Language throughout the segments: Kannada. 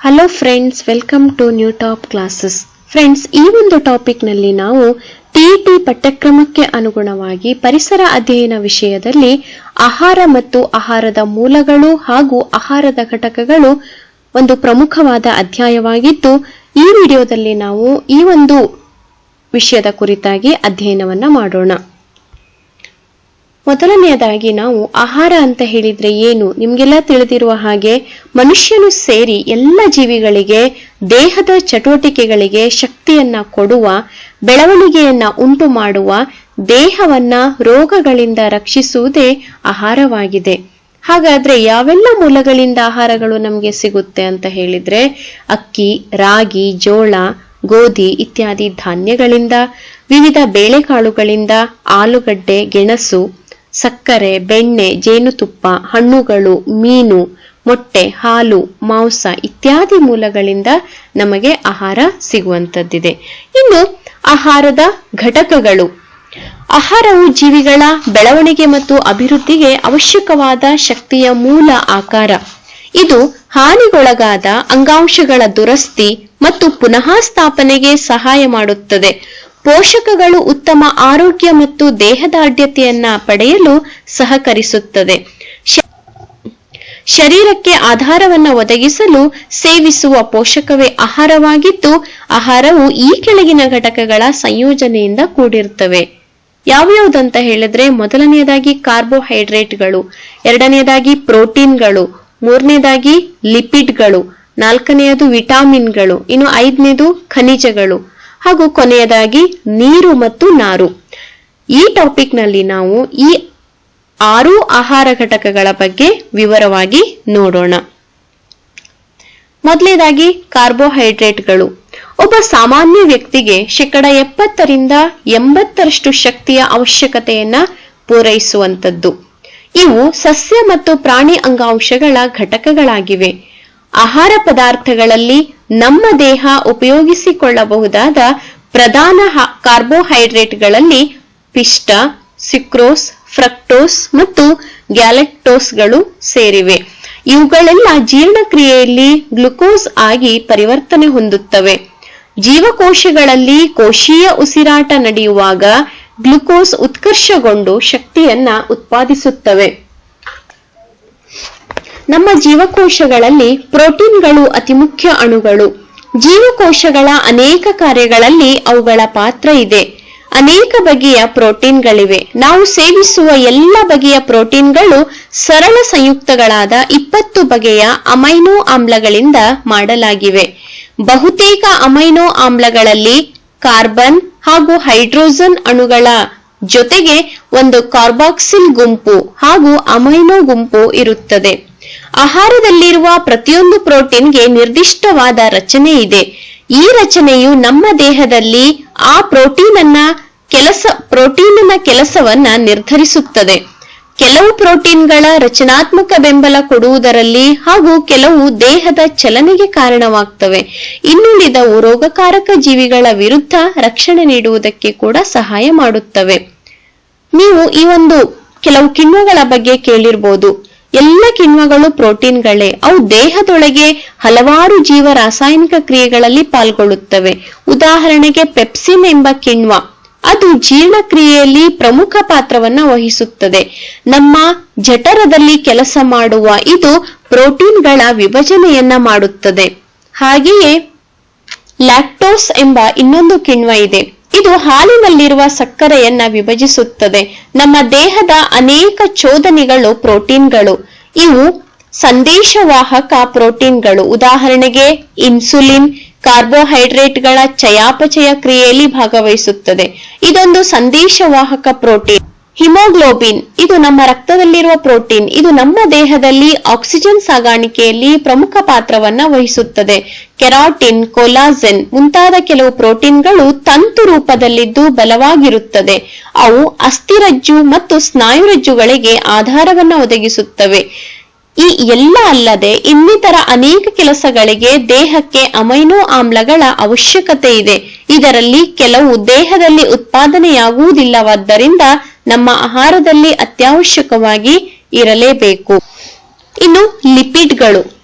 Hello friends welcome to new top classes friends ಈ ಒಂದು ಟಾಪಿಕ್ನಲ್ಲಿ ನಾವು ಟಿಇಟಿ ಪಠ್ಯಕ್ರಮಕ್ಕೆ ಅನುಗುಣವಾಗಿ ಪರಿಸರ ಅಧ್ಯಯನ ವಿಷಯದಲ್ಲಿ ಆಹಾರ ಮತ್ತು ಆಹಾರದ ಮೂಲಗಳು ಹಾಗೂ ಆಹಾರದ ಘಟಕಗಳು ಒಂದು ಪ್ರಮುಖವಾದ ಅಧ್ಯಾಯವಾಗಿದ್ದು, ಈ ವಿಡಿಯೋದಲ್ಲಿ ನಾವು ಈ ಒಂದು ವಿಷಯದ ಕುರಿತಾಗಿ ಅಧ್ಯಯನವನ್ನ ಮಾಡೋಣ. ಮೊದಲನೆಯದಾಗಿ ನಾವು ಆಹಾರ ಅಂತ ಹೇಳಿದ್ರೆ ಏನು? ನಿಮ್ಗೆಲ್ಲ ತಿಳಿದಿರುವ ಹಾಗೆ ಮನುಷ್ಯನು ಸೇರಿ ಎಲ್ಲ ಜೀವಿಗಳಿಗೆ, ದೇಹದ ಚಟುವಟಿಕೆಗಳಿಗೆ ಶಕ್ತಿಯನ್ನ ಕೊಡುವ, ಬೆಳವಣಿಗೆಯನ್ನ ಉಂಟು ಮಾಡುವ, ದೇಹವನ್ನ ರೋಗಗಳಿಂದ ರಕ್ಷಿಸುವುದೇ ಆಹಾರವಾಗಿದೆ. ಹಾಗಾದ್ರೆ ಯಾವೆಲ್ಲ ಮೂಲಗಳಿಂದ ಆಹಾರಗಳು ನಮಗೆ ಸಿಗುತ್ತೆ ಅಂತ ಹೇಳಿದ್ರೆ, ಅಕ್ಕಿ, ರಾಗಿ, ಜೋಳ, ಗೋಧಿ ಇತ್ಯಾದಿ ಧಾನ್ಯಗಳಿಂದ, ವಿವಿಧ ಬೇಳೆಕಾಳುಗಳಿಂದ, ಆಲೂಗಡ್ಡೆ, ಗೆಣಸು ಸಕ್ಕರೆ, ಬೆಣ್ಣೆ, ಜೇನುತುಪ್ಪ, ಹಣ್ಣುಗಳು, ಮೀನು, ಮೊಟ್ಟೆ, ಹಾಲು, ಮಾಂಸ ಇತ್ಯಾದಿ ಮೂಲಗಳಿಂದ ನಮಗೆ ಆಹಾರ ಸಿಗುವಂತದ್ದಿದೆ. ಇನ್ನು ಆಹಾರದ ಘಟಕಗಳು. ಆಹಾರವು ಜೀವಿಗಳ ಬೆಳವಣಿಗೆ ಮತ್ತು ಅಭಿವೃದ್ಧಿಗೆ ಅವಶ್ಯಕವಾದ ಶಕ್ತಿಯ ಮೂಲ ಆಕಾರ. ಇದು ಹಾನಿಗೊಳಗಾದ ಅಂಗಾಂಶಗಳ ದುರಸ್ತಿ ಮತ್ತು ಪುನಃ ಸ್ಥಾಪನೆಗೆ ಸಹಾಯ ಮಾಡುತ್ತದೆ. ಪೋಷಕಗಳು ಉತ್ತಮ ಆರೋಗ್ಯ ಮತ್ತು ದೇಹದಾಢ್ಯತೆಯನ್ನ ಪಡೆಯಲು ಸಹಕರಿಸುತ್ತದೆ. ಶರೀರಕ್ಕೆ ಆಧಾರವನ್ನ ಒದಗಿಸಲು ಸೇವಿಸುವ ಪೋಷಕವೇ ಆಹಾರವಾಗಿದ್ದು, ಆಹಾರವು ಈ ಕೆಳಗಿನ ಘಟಕಗಳ ಸಂಯೋಜನೆಯಿಂದ ಕೂಡಿರುತ್ತವೆ. ಯಾವ್ಯಾವುದಂತ ಹೇಳಿದ್ರೆ, ಮೊದಲನೆಯದಾಗಿ ಕಾರ್ಬೋಹೈಡ್ರೇಟ್ಗಳು, ಎರಡನೆಯದಾಗಿ ಪ್ರೋಟೀನ್ಗಳು, ಮೂರನೇದಾಗಿ ಲಿಪಿಡ್ಗಳು, ನಾಲ್ಕನೆಯದು ವಿಟಾಮಿನ್ಗಳು, ಇನ್ನು ಐದನೇದು ಖನಿಜಗಳು. ಹಾಗೂ ಕೊನೆಯದಾಗಿ ನೀರು ಮತ್ತು ನಾರು. ಈ ಟಾಪಿಕ್ನಲ್ಲಿ ನಾವು ಈ ಆರು ಆಹಾರ ಘಟಕಗಳ ಬಗ್ಗೆ ವಿವರವಾಗಿ ನೋಡೋಣ. ಮೊದಲನೇದಾಗಿ ಕಾರ್ಬೋಹೈಡ್ರೇಟ್ಗಳು. ಒಬ್ಬ ಸಾಮಾನ್ಯ ವ್ಯಕ್ತಿಗೆ ಶೇಕಡ ಎಪ್ಪತ್ತರಿಂದ ಎಂಬತ್ತರಷ್ಟು ಶಕ್ತಿಯ ಅವಶ್ಯಕತೆಯನ್ನ ಪೂರೈಸುವಂತದ್ದು ಇವು ಸಸ್ಯ ಮತ್ತು ಪ್ರಾಣಿ ಅಂಗಾಂಶಗಳ ಘಟಕಗಳಾಗಿವೆ. ಆಹಾರ ಪದಾರ್ಥಗಳಲ್ಲಿ ನಮ್ಮ ದೇಹ ಉಪಯೋಗಿಸಿಕೊಳ್ಳಬಹುದಾದ ಪ್ರಧಾನ ಕಾರ್ಬೋಹೈಡ್ರೇಟ್ಗಳಲ್ಲಿ ಪಿಷ್ಟ, ಸಿಕ್ರೋಸ್, ಫ್ರಕ್ಟೋಸ್ ಮತ್ತು ಗ್ಯಾಲೆಕ್ಟೋಸ್ಗಳು ಸೇರಿವೆ. ಇವುಗಳೆಲ್ಲ ಜೀರ್ಣಕ್ರಿಯೆಯಲ್ಲಿ ಗ್ಲುಕೋಸ್ ಆಗಿ ಪರಿವರ್ತನೆ ಹೊಂದುತ್ತವೆ. ಜೀವಕೋಶಗಳಲ್ಲಿ ಕೋಶೀಯ ಉಸಿರಾಟ ನಡೆಯುವಾಗ ಗ್ಲುಕೋಸ್ ಉತ್ಕರ್ಷಗೊಂಡು ಶಕ್ತಿಯನ್ನ ಉತ್ಪಾದಿಸುತ್ತವೆ. ನಮ್ಮ ಜೀವಕೋಶಗಳಲ್ಲಿ ಪ್ರೋಟೀನ್ಗಳು ಅತಿ ಮುಖ್ಯ ಅಣುಗಳು. ಜೀವಕೋಶಗಳ ಅನೇಕ ಕಾರ್ಯಗಳಲ್ಲಿ ಅವುಗಳ ಪಾತ್ರ ಇದೆ. ಅನೇಕ ಬಗೆಯ ಪ್ರೋಟೀನ್ಗಳಿವೆ. ನಾವು ಸೇವಿಸುವ ಎಲ್ಲ ಬಗೆಯ ಪ್ರೋಟೀನ್ಗಳು ಸರಳ ಸಂಯುಕ್ತಗಳಾದ ಇಪ್ಪತ್ತು ಬಗೆಯ ಅಮೈನೋ ಆಮ್ಲಗಳಿಂದ ಮಾಡಲಾಗಿವೆ. ಬಹುತೇಕ ಅಮೈನೋ ಆಮ್ಲಗಳಲ್ಲಿ ಕಾರ್ಬನ್ ಹಾಗೂ ಹೈಡ್ರೋಜನ್ ಅಣುಗಳ ಜೊತೆಗೆ ಒಂದು ಕಾರ್ಬಾಕ್ಸಿಲ್ ಗುಂಪು ಹಾಗೂ ಅಮೈನೋ ಗುಂಪು ಇರುತ್ತದೆ. ಆಹಾರದಲ್ಲಿರುವ ಪ್ರತಿಯೊಂದು ಪ್ರೋಟೀನ್ಗೆ ನಿರ್ದಿಷ್ಟವಾದ ರಚನೆ ಇದೆ. ಈ ರಚನೆಯು ನಮ್ಮ ದೇಹದಲ್ಲಿ ಆ ಪ್ರೋಟೀನ್ ಅನ್ನ ಕೆಲಸ, ಪ್ರೋಟೀನಿನ ಕೆಲಸವನ್ನ ನಿರ್ಧರಿಸುತ್ತದೆ. ಕೆಲವು ಪ್ರೋಟೀನ್ಗಳ ರಚನಾತ್ಮಕ ಬೆಂಬಲ ಕೊಡುವುದರಲ್ಲಿ ಹಾಗೂ ಕೆಲವು ದೇಹದ ಚಲನೆಗೆ ಕಾರಣವಾಗ್ತವೆ. ಇನ್ನುಳಿದವು ರೋಗಕಾರಕ ಜೀವಿಗಳ ವಿರುದ್ಧ ರಕ್ಷಣೆ ನೀಡುವುದಕ್ಕೆ ಕೂಡ ಸಹಾಯ ಮಾಡುತ್ತವೆ. ನೀವು ಈ ಒಂದು ಕೆಲವು ಕಿಣ್ವಗಳ ಬಗ್ಗೆ ಕೇಳಿರ್ಬೋದು. ಎಲ್ಲ ಕಿಣ್ವಗಳು ಪ್ರೋಟೀನ್ಗಳೇ. ಅವು ದೇಹದೊಳಗೆ ಹಲವಾರು ಜೀವ ರಾಸಾಯನಿಕ ಕ್ರಿಯೆಗಳಲ್ಲಿ ಪಾಲ್ಗೊಳ್ಳುತ್ತವೆ. ಉದಾಹರಣೆಗೆ ಪೆಪ್ಸಿನ್ ಎಂಬ ಕಿಣ್ವ. ಅದು ಜೀರ್ಣಕ್ರಿಯೆಯಲ್ಲಿ ಪ್ರಮುಖ ಪಾತ್ರವನ್ನ ವಹಿಸುತ್ತದೆ. ನಮ್ಮ ಜಠರದಲ್ಲಿ ಕೆಲಸ ಮಾಡುವ ಇದು ಪ್ರೋಟೀನ್ಗಳ ವಿಭಜನೆಯನ್ನ ಮಾಡುತ್ತದೆ. ಹಾಗೆಯೇ ಲ್ಯಾಕ್ಟೋಸ್ ಎಂಬ ಇನ್ನೊಂದು ಕಿಣ್ವ ಇದೆ. ಇದು ಹಾಲಿನಲ್ಲಿರುವ ಸಕ್ಕರೆಯನ್ನ ವಿಭಜಿಸುತ್ತದೆ. ನಮ್ಮ ದೇಹದ ಅನೇಕ ಚೋದನೆಗಳು ಪ್ರೋಟೀನ್ಗಳು. ಇವು ಸಂದೇಶವಾಹಕ ಪ್ರೋಟೀನ್ಗಳು. ಉದಾಹರಣೆಗೆ, ಇನ್ಸುಲಿನ್ ಕಾರ್ಬೋಹೈಡ್ರೇಟ್ಗಳ ಚಯಾಪಚಯ ಕ್ರಿಯೆಯಲ್ಲಿ ಭಾಗವಹಿಸುತ್ತದೆ. ಇದೊಂದು ಸಂದೇಶವಾಹಕ ಪ್ರೋಟೀನ್. ಹಿಮೋಗ್ಲೋಬಿನ್. ಇದು ನಮ್ಮ ರಕ್ತದಲ್ಲಿರುವ ಪ್ರೋಟೀನ್. ಇದು ನಮ್ಮ ದೇಹದಲ್ಲಿ ಆಕ್ಸಿಜನ್ ಸಾಗಾಣಿಕೆಯಲ್ಲಿ ಪ್ರಮುಖ ಪಾತ್ರವನ್ನ ವಹಿಸುತ್ತದೆ. ಕೆರಾಟಿನ್, ಕೊಲಾಜೆನ್ ಮುಂತಾದ ಕೆಲವು ಪ್ರೋಟೀನ್ಗಳು ತಂತು ರೂಪದಲ್ಲಿದ್ದು ಬಲವಾಗಿರುತ್ತದೆ. ಅವು ಅಸ್ಥಿರಜ್ಜು ಮತ್ತು ಸ್ನಾಯುರಜ್ಜುಗಳಿಗೆ ಆಧಾರವನ್ನು ಒದಗಿಸುತ್ತವೆ. ಈ ಎಲ್ಲ ಅಲ್ಲದೆ ಇನ್ನಿತರ ಅನೇಕ ಕೆಲಸಗಳಿಗೆ ದೇಹಕ್ಕೆ ಅಮೈನೋ ಆಮ್ಲಗಳ ಅವಶ್ಯಕತೆ ಇದೆ. ಇದರಲ್ಲಿ ಕೆಲವು ದೇಹದಲ್ಲಿ ಉತ್ಪಾದನೆಯಾಗುವುದಿಲ್ಲವಾದ್ದರಿಂದ ನಮ್ಮ ಆಹಾರದಲ್ಲಿ ಅತ್ಯವಶ್ಯಕವಾಗಿ ಇರಲೇಬೇಕು. ಇನ್ನು ಲಿಪಿಡ್ಗಳು.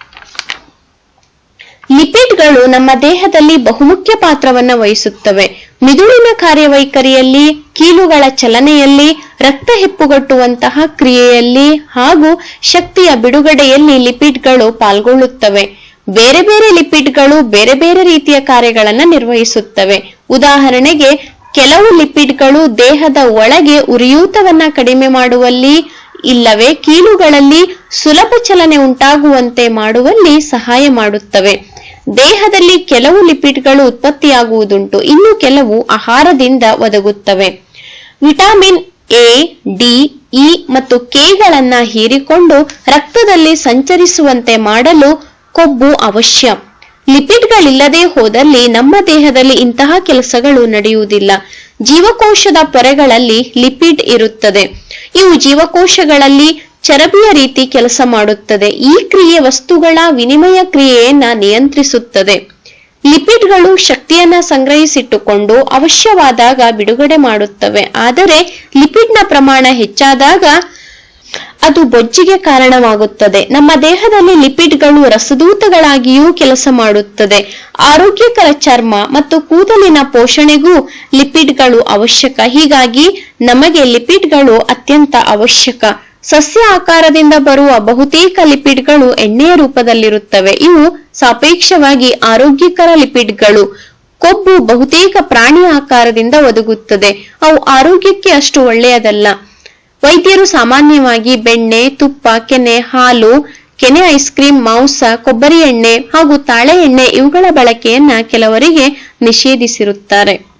ಲಿಪಿಡ್ಗಳು ನಮ್ಮ ದೇಹದಲ್ಲಿ ಬಹುಮುಖ್ಯ ಪಾತ್ರವನ್ನು ವಹಿಸುತ್ತವೆ. ಮಿದುಳಿನ ಕಾರ್ಯವೈಖರಿಯಲ್ಲಿ, ಕೀಲುಗಳ ಚಲನೆಯಲ್ಲಿ, ರಕ್ತ ಹೆಪ್ಪುಗಟ್ಟುವಂತಹ ಕ್ರಿಯೆಯಲ್ಲಿ ಹಾಗೂ ಶಕ್ತಿಯ ಬಿಡುಗಡೆಯಲ್ಲಿ ಲಿಪಿಡ್ಗಳು ಪಾಲ್ಗೊಳ್ಳುತ್ತವೆ. ಬೇರೆ ಬೇರೆ ಲಿಪಿಡ್ಗಳು ಬೇರೆ ಬೇರೆ ರೀತಿಯ ಕಾರ್ಯಗಳನ್ನು ನಿರ್ವಹಿಸುತ್ತವೆ. ಉದಾಹರಣೆಗೆ ಕೆಲವು ಲಿಪಿಡ್ಗಳು ದೇಹದ ಒಳಗೆ ಉರಿಯೂತವನ್ನ ಕಡಿಮೆ ಮಾಡುವಲ್ಲಿ ಇಲ್ಲವೇ ಕೀಲುಗಳಲ್ಲಿ ಸುಲಭ ಚಲನೆ ಉಂಟಾಗುವಂತೆ ಮಾಡುವಲ್ಲಿ ಸಹಾಯ ಮಾಡುತ್ತವೆ. ದೇಹದಲ್ಲಿ ಕೆಲವು ಲಿಪಿಡ್ಗಳು ಉತ್ಪತ್ತಿಯಾಗುವುದುಂಟು. ಇನ್ನು ಕೆಲವು ಆಹಾರದಿಂದ ಒದಗುತ್ತವೆ. ವಿಟಮಿನ್ ಎ, ಡಿ, ಇ ಮತ್ತು ಕೆಗಳನ್ನ ಹೀರಿಕೊಂಡು ರಕ್ತದಲ್ಲಿ ಸಂಚರಿಸುವಂತೆ ಮಾಡಲು ಕೊಬ್ಬು ಅವಶ್ಯ. ಲಿಪಿಡ್ಗಳಿಲ್ಲದೆ ಹೋದಲ್ಲಿ ನಮ್ಮ ದೇಹದಲ್ಲಿ ಇಂತಹ ಕೆಲಸಗಳು ನಡೆಯುವುದಿಲ್ಲ. ಜೀವಕೋಶದ ಪೊರೆಗಳಲ್ಲಿ ಲಿಪಿಡ್ ಇರುತ್ತದೆ. ಇವು ಜೀವಕೋಶಗಳಲ್ಲಿ ಚರಬಿಯ ರೀತಿ ಕೆಲಸ ಮಾಡುತ್ತದೆ. ಈ ಕ್ರಿಯೆ ವಸ್ತುಗಳ ವಿನಿಮಯ ಕ್ರಿಯೆಯನ್ನ ನಿಯಂತ್ರಿಸುತ್ತದೆ. ಲಿಪಿಡ್ಗಳು ಶಕ್ತಿಯನ್ನ ಸಂಗ್ರಹಿಸಿಟ್ಟುಕೊಂಡು ಅವಶ್ಯವಾದಾಗ ಬಿಡುಗಡೆ ಮಾಡುತ್ತವೆ. ಆದರೆ ಲಿಪಿಡ್ನ ಪ್ರಮಾಣ ಹೆಚ್ಚಾದಾಗ ಅದು ಬೊಜ್ಜಿಗೆ ಕಾರಣವಾಗುತ್ತದೆ. ನಮ್ಮ ದೇಹದಲ್ಲಿ ಲಿಪಿಡ್ಗಳು, ರಸದೂತಗಳಾಗಿಯೂ ಕೆಲಸ ಮಾಡುತ್ತದೆ. ಆರೋಗ್ಯಕರ ಚರ್ಮ ಮತ್ತು ಕೂದಲಿನ ಪೋಷಣೆಗೂ ಲಿಪಿಡ್ಗಳು ಅವಶ್ಯಕ. ಹೀಗಾಗಿ ನಮಗೆ ಲಿಪಿಡ್ಗಳು ಅತ್ಯಂತ ಅವಶ್ಯಕ. ಸಸ್ಯ ಆಕಾರದಿಂದ ಬರುವ ಬಹುತೇಕ ಲಿಪಿಡ್ಗಳು ಎಣ್ಣೆಯ ರೂಪದಲ್ಲಿರುತ್ತವೆ. ಇವು ಸಾಪೇಕ್ಷವಾಗಿ ಆರೋಗ್ಯಕರ ಲಿಪಿಡ್ಗಳು. ಕೊಬ್ಬು ಬಹುತೇಕ ಪ್ರಾಣಿ ಆಕಾರದಿಂದ ಒದಗುತ್ತದೆ. ಅವು ಆರೋಗ್ಯಕ್ಕೆ ಅಷ್ಟು ಒಳ್ಳೆಯದಲ್ಲ. ವೈದ್ಯರು ಸಾಮಾನ್ಯವಾಗಿ ಬೆಣ್ಣೆ, ತುಪ್ಪ, ಕೆನೆ, ಹಾಲು, ಕೆನೆ ಐಸ್ ಕ್ರೀಮ್, ಮಾಂಸ, ಕೊಬ್ಬರಿ ಎಣ್ಣೆ ಹಾಗೂ ತಾಳೆ ಎಣ್ಣೆ ಇವುಗಳ ಬಳಕೆಯನ್ನ ಕೆಲವರಿಗೆ ನಿಷೇಧಿಸಿರುತ್ತಾರೆ.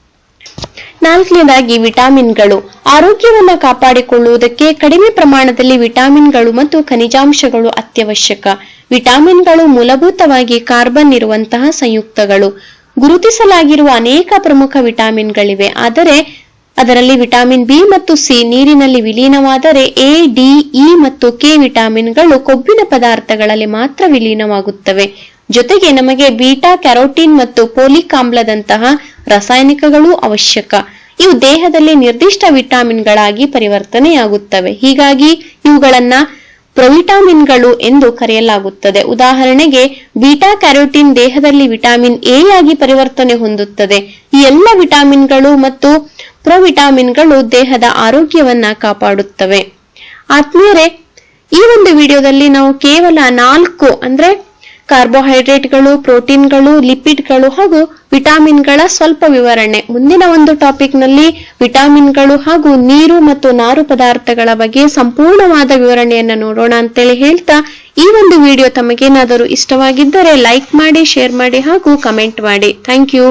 ನಾಲ್ಕನೇದಾಗಿ ವಿಟಾಮಿನ್ಗಳು. ಆರೋಗ್ಯವನ್ನು ಕಾಪಾಡಿಕೊಳ್ಳುವುದಕ್ಕೆ ಕಡಿಮೆ ಪ್ರಮಾಣದಲ್ಲಿ ವಿಟಾಮಿನ್ಗಳು ಮತ್ತು ಖನಿಜಾಂಶಗಳು ಅತ್ಯವಶ್ಯಕ. ವಿಟಾಮಿನ್ಗಳು ಮೂಲಭೂತವಾಗಿ ಕಾರ್ಬನ್ ಇರುವಂತಹ ಸಂಯುಕ್ತಗಳು. ಗುರುತಿಸಲಾಗಿರುವ ಅನೇಕ ಪ್ರಮುಖ ವಿಟಾಮಿನ್ಗಳಿವೆ. ಆದರೆ ಅದರಲ್ಲಿ ವಿಟಾಮಿನ್ ಬಿ ಮತ್ತು ಸಿ ನೀರಿನಲ್ಲಿ ವಿಲೀನವಾದರೆ ಎ, ಡಿ, ಇ ಮತ್ತು ಕೆ ವಿಟಾಮಿನ್ಗಳು ಕೊಬ್ಬಿನ ಪದಾರ್ಥಗಳಲ್ಲಿ ಮಾತ್ರ ವಿಲೀನವಾಗುತ್ತವೆ. ಜೊತೆಗೆ ನಮಗೆ ಬೀಟಾ, ಕ್ಯಾರೋಟಿನ್ ಮತ್ತು ಪೋಲಿಕ್ ಆಮ್ಲದಂತಹ ರಾಸಾಯನಿಕಗಳು ಅವಶ್ಯಕ. ಇವು ದೇಹದಲ್ಲಿ ನಿರ್ದಿಷ್ಟ ವಿಟಾಮಿನ್ಗಳಾಗಿ ಪರಿವರ್ತನೆಯಾಗುತ್ತವೆ. ಹೀಗಾಗಿ ಇವುಗಳನ್ನ ಪ್ರೊವಿಟಾಮಿನ್ಗಳು ಎಂದು ಕರೆಯಲಾಗುತ್ತದೆ. ಉದಾಹರಣೆಗೆ, ಬೀಟಾ, ಕ್ಯಾರೋಟಿನ್ ದೇಹದಲ್ಲಿ ವಿಟಾಮಿನ್ ಎ ಆಗಿ ಪರಿವರ್ತನೆ ಹೊಂದುತ್ತದೆ. ಈ ಎಲ್ಲ ವಿಟಾಮಿನ್ಗಳು ಮತ್ತು ಪ್ರೊವಿಟಾಮಿನ್ಗಳು ದೇಹದ ಆರೋಗ್ಯವನ್ನ ಕಾಪಾಡುತ್ತವೆ. ಆತ್ಮೀಯರೇ, ಈ ಒಂದು ವಿಡಿಯೋದಲ್ಲಿ ನಾವು ಕೇವಲ ನಾಲ್ಕು ಅಂದ್ರೆ ಕಾರ್ಬೋಹೈಡ್ರೇಟ್ಗಳು, ಪ್ರೋಟೀನ್ಗಳು, ಲಿಪಿಡ್ಗಳು ಹಾಗೂ ವಿಟಾಮಿನ್ಗಳ ಸ್ವಲ್ಪ ವಿವರಣೆ. ಮುಂದಿನ ಒಂದು ಟಾಪಿಕ್ನಲ್ಲಿ ವಿಟಾಮಿನ್ಗಳು ಹಾಗೂ ನೀರು ಮತ್ತು ನಾರು ಪದಾರ್ಥಗಳ ಬಗ್ಗೆ ಸಂಪೂರ್ಣವಾದ ವಿವರಣೆಯನ್ನು ನೋಡೋಣ ಅಂತೇಳಿ ಹೇಳ್ತಾ, ಈ ಒಂದು ವಿಡಿಯೋ ತಮಗೇನಾದರೂ ಇಷ್ಟವಾಗಿದ್ದರೆ ಲೈಕ್ ಮಾಡಿ, ಶೇರ್ ಮಾಡಿ ಹಾಗೂ ಕಮೆಂಟ್ ಮಾಡಿ. Thank you.